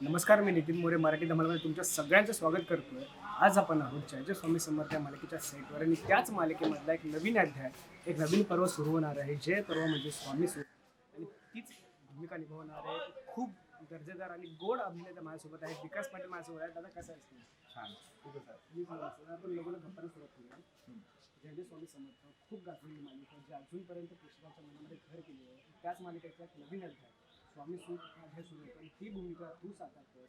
नमस्कार मी नितीन मोरे मराठी धमालमध्ये तुमच्या सगळ्यांचं स्वागत करतोय. आज आपण आहोत जयजय स्वामी समर्थ या मालिकेच्या सेटवर आणि त्याच मालिकेमधला एक नवीन अध्याय एक नवीन पर्व सुरू होणार आहे. जे पर्व म्हणजे स्वामी सुरू. आणि तीच भूमिका निभावणारे खूप दर्जेदार आणि गोड अभिनेता माझ्यासोबत आहेत. विकास पाटील माझ्यासोबत आहेत. दादा कसं असतील छान. आहे मी सांगितलं, आपण सुरुवात करूया. जयजय स्वामी समर्थ खूप गाजलेली मालिका जी अजूनपर्यंत प्रेक्षकांच्या मनामध्ये घर केली आहे. त्याच मालिकेचा एक नवीन अध्याय. स्वामी सूट माझ्या अध्याय सुरू ही ती भूमिका तू साकारतोस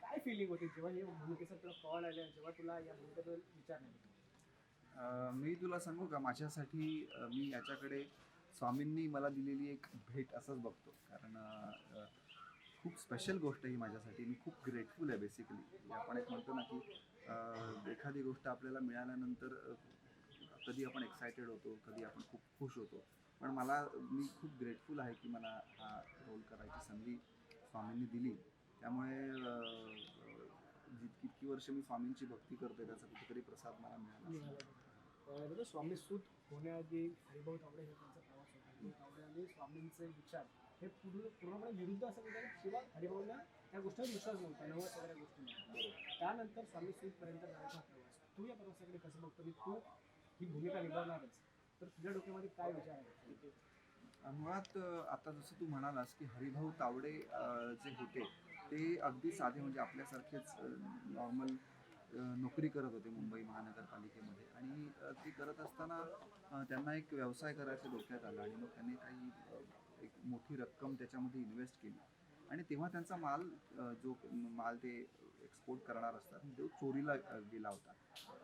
काय फिलिंग होती जेव्हा हे भूमिकेचा तुला कॉल आला जेव्हा तुला या भूमिकेबद्दल विचार नाही मी तुला सांगू का माझ्यासाठी मी याच्याकडे स्वामींनी मला दिलेली एक भेट असंच बघतो. कारण खूप स्पेशल गोष्ट ही माझ्यासाठी. मी खूप ग्रेटफुल आहे बेसिकली म्हणजे आपण एक म्हणतो ना की एखादी गोष्ट आपल्याला मिळाल्यानंतर कधी आपण एक्सायटेड होतो कधी आपण खूप खुश होतो. पण मला मी खूप ग्रेटफुल आहे की मला हा रोल करायची संधी स्वामींनी दिली. त्यामुळे जितकी इतकी वर्ष मी स्वामींची भक्ती करते त्याचा कुठेतरी प्रसाद मला मिळाला मिळालं. स्वामी सूत होण्याआधी हरिभाऊ तावडे हे त्यांचा प्रवास होता. तावडे आणि स्वामींचे विचार हे पूर्ण पूर्णपणे विरुद्ध असं म्हणतात शिवाय हरिभाऊला त्या गोष्टीवर विश्वास नव्हता नव्या सगळ्या गोष्टी त्यानंतर स्वामी सूतपर्यंत जायचा प्रवास. तू या प्रवासाकडे कसं बघतो? की तू ही भूमिका निभावणारच. तर तुझ्या डोक्यामध्ये काय विचार आहे? मुळात आता जसं तू म्हणालास की हरिभाऊ तावडे जे होते ते अगदी साधे म्हणजे आपल्यासारखेच नॉर्मल नोकरी करत होते मुंबई महानगरपालिकेमध्ये. आणि ती ते करत असताना त्यांना एक व्यवसाय करायचं डोक्यात आला आणि मग त्यांनी काही एक मोठी रक्कम त्याच्यामध्ये इन्व्हेस्ट केली. आणि तेव्हा त्यांचा माल जो माल ते एक्सपोर्ट करणार असतात तो चोरीला गेला होता.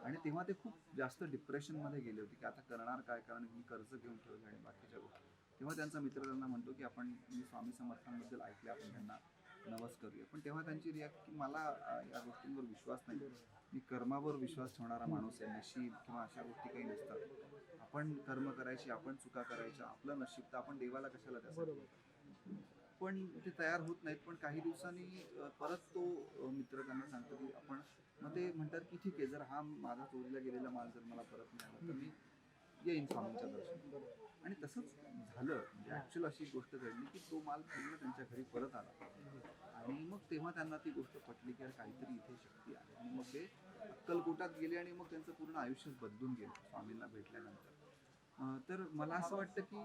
आणि तेव्हा ते खूप जास्त डिप्रेशनमध्ये गेले होते की आता करणार काय? कारण मी कर्ज घेऊन ठेवले आणि बाकीच्या गोष्टी. तेव्हा त्यांचा मित्र त्यांना म्हणतो की आपण मी स्वामी समर्थांबद्दल ऐकले आपण त्यांना नवस करूया. पण तेव्हा त्यांची रिॲक्ट की मला या गोष्टींवर विश्वास नाही. मी कर्मावर विश्वास ठेवणारा माणूस आहे नशीब किंवा अशा गोष्टी काही नसतात. आपण कर्म करायची आपण चुका करायच्या आपलं नशीब तर आपण देवाला कशाला त्यासाठी? पण ते तयार होत नाहीत. पण काही दिवसांनी परत तो मित्र त्यांना सांगतो की आपण मग ते म्हणतात की ठीक आहे जर हा माझा चोरीला गेलेला माल जर मला परत मिळाला तर मी येईन स्वामींच्या दर्शन. आणि तसंच झालं. म्हणजे ॲक्च्युअल अशी गोष्ट घडली की तो माल पूर्ण त्यांच्या घरी परत आला. आणि मग तेव्हा त्यांना ती गोष्ट पटली की यार काहीतरी इथे शक्ती आहे आणि मग ते अक्कलकोटात गेले आणि मग त्यांचं पूर्ण आयुष्य बदलून गेलं. स्वामींना भेटल्यानंतर. तर मला असं वाटतं की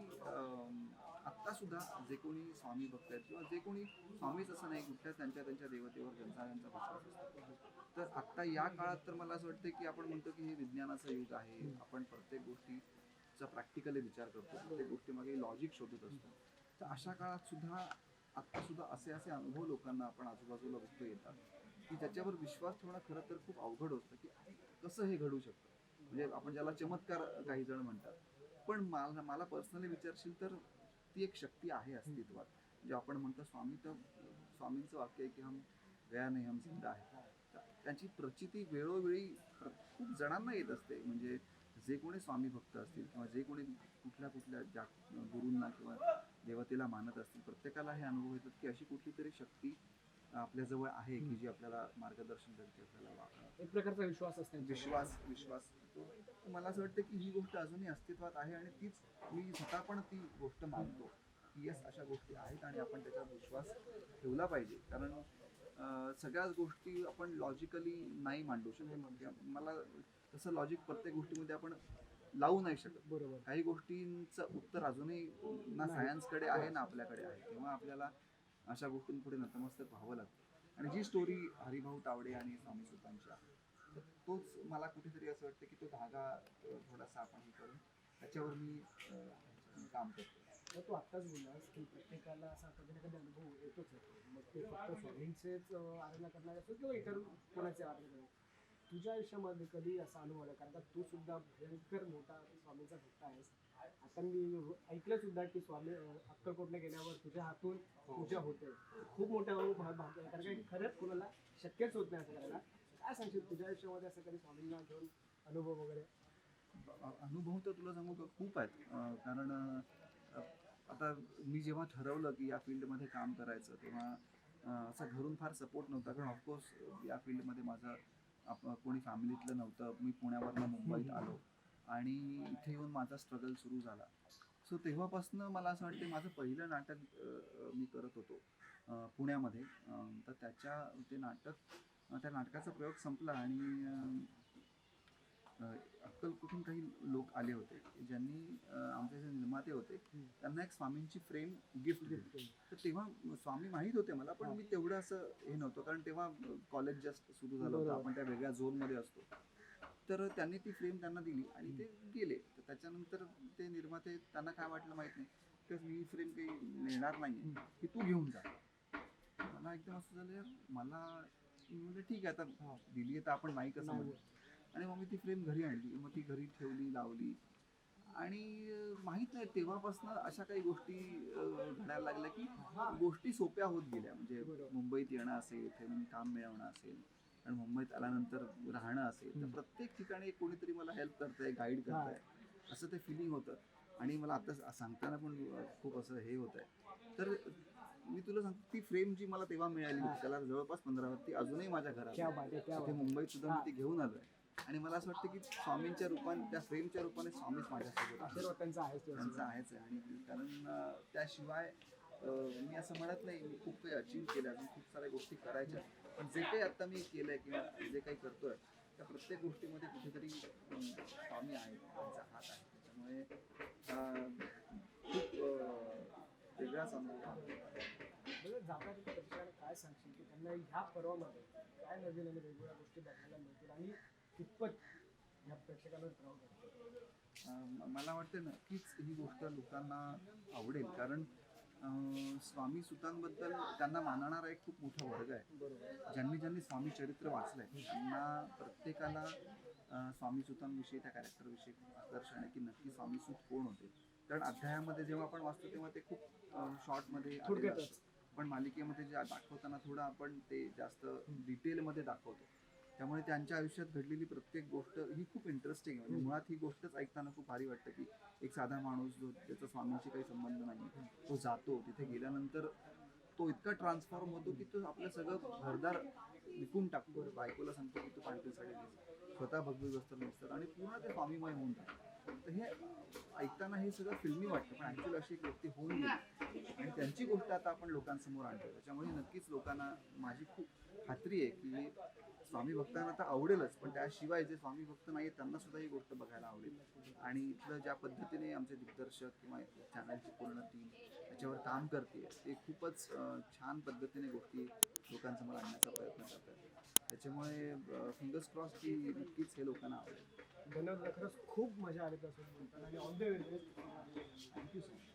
आत्ता सुद्धा जे कोणी स्वामी भक्त आहेत किंवा जे कोणी स्वामीच असं नाही कुठल्या त्यांच्या त्यांच्या देवतेवर त्यांचा त्यांचा विश्वास असतो. तर आत्ता या काळात तर मला असं वाटतं की आपण म्हणतो की हे विज्ञानाचं युग आहे. आपण प्रत्येक गोष्टीचा प्रॅक्टिकली विचार करतो. प्रत्येक गोष्टीमागे लॉजिक शोधत असतो. तर अशा काळात सुद्धा आत्ता सुद्धा असे असे अनुभव लोकांना आपण आजूबाजूला बघतो येतात की ज्याच्यावर विश्वास ठेवणं खरं तर खूप अवघड होतं की कसं हे घडू शकतं? म्हणजे आपण ज्याला चमत्कार काही जण म्हणतात पण मला मला पर्सनली विचारशील तर ती एक शक्ती आहे अस्तित्वात. म्हणजे आपण म्हणतो स्वामी तर स्वामींचं वाक्य आहे की हम गया नाही हम जिंदा आहे त्यांची प्रचिती वेळोवेळी खूप जणांना येत असते. म्हणजे जे कोणी स्वामी भक्त असतील किंवा जे कोणी कुठल्या कुठल्या ज्या गुरूंना किंवा देवतेला मानत असतील प्रत्येकाला हे अनुभव येतात की अशी कुठली तरी शक्ती आपल्याजवळ आहे की जी आपल्याला मार्गदर्शन करते आपल्याला एक प्रकारचा विश्वास असतो विश्वास विश्वास. तो मला असं वाटतं की ही गोष्ट अजूनही अस्तित्वात आहे आणि तीच मी स्वतः पण ती गोष्ट मानतो. की येस अशा गोष्टी आहेत आणि आपण त्याच्यावर विश्वास ठेवला पाहिजे. कारण सगळ्याच गोष्टी आपण लॉजिकली नाही मांडू शकत. म्हणजे मला तसं लॉजिक प्रत्येक गोष्टीमध्ये आपण लावू नाही शकत. बरोबर. काही गोष्टींचं उत्तर अजूनही ना सायन्सकडे आहे ना आपल्याकडे आहे. तेव्हा आपल्याला अशा गोष्टींपुढे नतमस्तक व्हावं लागतं. आणि जी स्टोरी हरिभाऊ तावडे आणि स्वामी सुतांच्या तर तोच मला कुठेतरी असं वाटतं की तो धागा थोडासा आपण हे करून त्याच्यावर मी काम करतो. तर तू आत्ताच बोललास की प्रत्येकाला असा कधी ना कधी अनुभव येतोच येतो मग ते फक्त स्वामींचेच आराधना करणारे असो किंवा इतर कोणाचे आराधना करणार तुझ्या आयुष्यामध्ये कधी असा अनुभव आला? कारण का तू सुद्धा भयंकर मोठा स्वामींचा भक्त आहेस. आता मी ऐकलं सुद्धा की स्वामी अक्कलकोटला गेल्यावर तुझ्या हातून पूजा होते. खूप मोठा भाग भाग आहे. कारण का खरंच कोणाला शक्यच होत नाही असं करायला. काय सांगशील? तुझ्या आयुष्यामध्ये असं कधी स्वामींना घेऊन अनुभव वगैरे? अनुभव तर तुला सांगू का? खूप आहेत. कारण आता मी जेव्हा ठरवलं की या फील्डमध्ये काम करायचं तेव्हा असा घरून फार सपोर्ट नव्हता. कारण ऑफकोर्स या फील्डमध्ये माझं कोणी फॅमिलीतलं नव्हतं. मी पुण्यावरनं मुंबईत आलो. आणि इथे येऊन माझा स्ट्रगल सुरू झाला सो तेव्हापासून मला असं वाटतं माझं पहिलं नाटक मी करत होतो पुण्यामध्ये तर त्याच्या ते नाटक त्या नाटकाचा प्रयोग संपला आणि अं, अं, अक्कलकोटून काही लोक आले होते ज्यांनी आमचे जे निर्माते होते. त्यांना एक स्वामींची फ्रेम गिफ्ट दिली तर तेव्हा स्वामी माहीत होते मला पण. मी तेवढं असं हे नव्हतं कारण तेव्हा कॉलेज जस्ट सुरू झालं होतं. आपण त्या वेगळ्या झोनमध्ये असतो तर त्यांनी ती फ्रेम त्यांना दिली आणि ते गेले. तर त्याच्यानंतर ते निर्माते त्यांना काय वाटलं माहीत नाही. तर मी फ्रेम काही मिळणार नाही. की तू घेऊन जा. मला एकदम असं झालं यार मला मी म्हणलं ठीक आहे आता. दिली आहे तर आपण नाही कसं म्हणू? आणि मग मी ती फ्रेम घरी आणली. मग ती घरी ठेवली लावली. आणि माहीत नाही तेव्हापासून अशा काही गोष्टी घडायला लागल्या की. गोष्टी सोप्या होत गेल्या. म्हणजे. मुंबईत येणं असेल इथे काम मिळवणं असेल. आणि मुंबईत आल्यानंतर राहणं असेल तर. प्रत्येक ठिकाणी कोणीतरी मला हेल्प करतंय गाईड. करतंय. असं ते फिलिंग होतं. आणि मला आता सांगताना पण खूप असं हे होत आहे तर मी तुला सांगतो ती फ्रेम जी मला तेव्हा मिळाली त्याला जवळपास पंधरा ती अजूनही माझ्या घरात. मुंबईत सुद्धा. मी ती घेऊन आलोय. आणि मला असं वाटतं की स्वामींच्या रूपाने त्या फ्रेमच्या रूपाने स्वामीच माझ्यासोबत त्यांचा आहेच आहे. आणि कारण त्याशिवाय मी असं म्हणत नाही मी खूप काही अचीव केलं अजून खूप साऱ्या गोष्टी करायच्या पण जे काही आता मी केलंय किंवा जे काही करतोय त्या प्रत्येक गोष्टीमध्ये कुठेतरी स्वामी आहे त्यांचा हात आहे. त्याच्यामुळे अं, खूप वेगळाच अनुभव जाता प्रेक्षकांना काय सांगशील? की त्यांना ह्या पर्वामध्ये काय नवीन आणि वेगवेगळ्या गोष्टी बघायला मिळतील आणि कितपत ह्या अं, मला वाटतं नक्कीच ही गोष्ट लोकांना आवडेल. कारण स्वामी सुतांबद्दल त्यांना मानणारा एक खूप मोठा वर्ग आहे. ज्यांनी ज्यांनी स्वामी चरित्र वाचलंय त्यांना प्रत्येकाला स्वामी सुतांविषयी त्या कॅरेक्टरविषयी आकर्षण आहे की नक्की स्वामी सूत कोण होते. कारण अध्यायामध्ये जेव्हा आपण वाचतो तेव्हा ते खूप शॉर्टमध्ये पण मालिकेमध्ये जे दाखवताना थोडं आपण ते जास्त डिटेलमध्ये दाखवतो. त्यामुळे त्यांच्या आयुष्यात घडलेली प्रत्येक गोष्ट ही खूप इंटरेस्टिंग आहे. म्हणजे. मुळात ही गोष्टच ऐकताना खूप भारी वाटतं की एक साधा माणूस जो त्याचा स्वामींशी काही संबंध नाही तो जातो तिथे गेल्यानंतर तो इतका ट्रान्सफॉर्म होतो की तो आपलं सगळं घरदार विकून टाकतो. बायकोला सांगतो की तू पांढरी साडी नेस स्वतः भगवी वस्त्र नेसतात आणि पूर्ण ते स्वामीमय होऊन टाकतो तर हे ऐकताना हे सगळं फिल्मी वाटतं. पण ऍक्च्युअली अशी एक व्यक्ती होऊन गेली. आणि त्यांची गोष्ट आता आपण लोकांसमोर आणतो त्याच्यामुळे नक्कीच लोकांना माझी खूप खात्री आहे की स्वामी भक्तांना तर आवडेलच पण त्याशिवाय जे स्वामी भक्त नाही त्यांना सुद्धा ही गोष्ट बघायला आवडेल. आणि इथलं ज्या पद्धतीने आमचे दिग्दर्शक किंवा चॅनलची पूर्ण टीम त्याच्यावर काम करते ते खूपच छान पद्धतीने गोष्टी लोकांसमोर आणण्याचा प्रयत्न करतात. त्याच्यामुळे फिंगर्स क्रॉस की नक्कीच हे लोकांना आवडेल. धन्यवाद खरंच खूप मजा आली त्यासोबत ऑन आणि all the way thank you so much